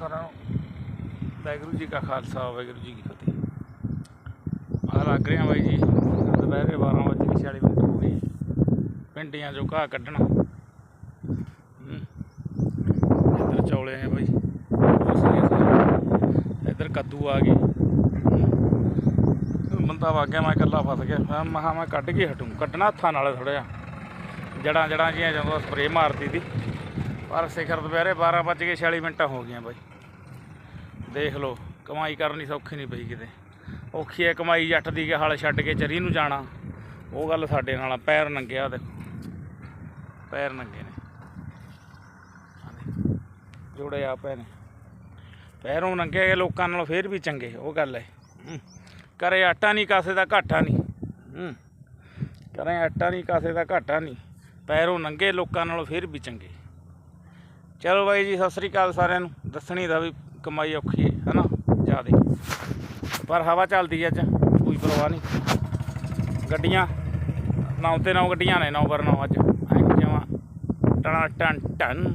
ਸਾਰਿਆਂ ਨੂੰ ਵਾਹਿਗੁਰੂ ਜੀ ਕਾ ਖਾਲਸਾ, ਵਾਹਿਗੁਰੂ ਜੀ ਕੀ ਫਤਿਹ। ਆ ਲੱਗ ਰਿਹਾ ਬਾਈ ਜੀ। ਦੁਪਹਿਰੇ 12 ਵਜੇ 46 ਮਿੰਟ ਹੋ ਗਏ। ਪਿੰਡੀਆਂ ਚੋਂ ਘਾਹ ਕੱਢਣਾ। ਇੱਧਰ ਚੌਲੇ ਆ ਬਾਈ। ਇੱਧਰ ਕੱਦੂ ਆ ਗਈ ਬੰਦਾ ਵਗ ਗਿਆ, ਮੈਂ ਇਕੱਲਾ ਫਸ ਗਿਆ। ਮੈਂ ਮਹਾ ਮੈਂ ਕੱਢ ਕੇ ਹਟੂ। ਕੱਢਣਾ ਹੱਥਾਂ ਨਾਲ ਥੋੜਾ ਜਿਹਾ। ਜੜਾਂ ਜੜਾਂ ਜੀਆਂ ਜਦੋਂ ਸਪਰੇਅ ਮਾਰਦੀ ਦੀ ਪਰ ਸਿਖਰ ਦੁਪਹਿਰੇ 12 ਵੱਜ ਕੇ 46 ਮਿੰਟਾਂ ਹੋ ਗਈਆਂ ਬਾਈ। ਦੇਖ ਲਓ, ਕਮਾਈ ਕਰਨੀ ਸੌਖੀ ਨਹੀਂ ਪਈ ਕਿਤੇ। ਔਖੀ ਹੈ ਕਮਾਈ ਜੱਟ ਦੀ ਕਿ ਹਲ ਛੱਡ ਕੇ ਚਰੀ ਨੂੰ ਜਾਣਾ। ਉਹ ਗੱਲ ਸਾਡੇ ਨਾਲ ਆ। ਪੈਰ ਨੰਗਿਆ ਦੇਖੋ। ਪੈਰ ਨੰਗੇ ਨੇ। ਆਹ ਜੋੜੇ ਆ ਪਏ ਨੇ। ਪੈਰੋਂ ਨੰਗੇ ਲੋਕਾਂ ਨਾਲੋਂ ਫੇਰ ਵੀ ਚੰਗੇ, ਉਹ ਗੱਲ ਹੈ। ਹੂੰ। ਕਰੇ ਆਟਾ ਨਹੀਂ, ਕਾਸੇ ਦਾ ਘਾਟਾ ਨਹੀਂ। ਹੂੰ, ਕਰੇ ਆਟਾ ਨਹੀਂ, ਕਾਸੇ ਦਾ ਘਾਟਾ ਨਹੀਂ। ਪੈਰੋਂ ਨੰਗੇ, ਲੋਕਾਂ ਨਾਲੋਂ ਫੇਰ ਵੀ ਚੰਗੇ। ਚਲੋ ਬਾਈ ਜੀ, ਸਤਿ ਸ੍ਰੀ ਅਕਾਲ ਸਾਰਿਆਂ ਨੂੰ। ਦੱਸਣੀ ਦਾ ਵੀ ਕਮਾਈ ਔਖੀ ਹੈ, ਹਨਾ? ਜਿਆਦੇ। ਪਰ ਹਵਾ ਚੱਲਦੀ ਹੈ ਅੱਜ, ਕੋਈ ਪਰਵਾਹ ਨਹੀਂ। ਗੱਡੀਆਂ, ਨੌ ਤੇ ਨੌ ਗੱਡੀਆਂ ਨੇ, ਨੌ ਪਰ ਨੌ ਅੱਜ। ਐਂ ਜਮਾ ਟਣਾ ਟਨ ਟਨ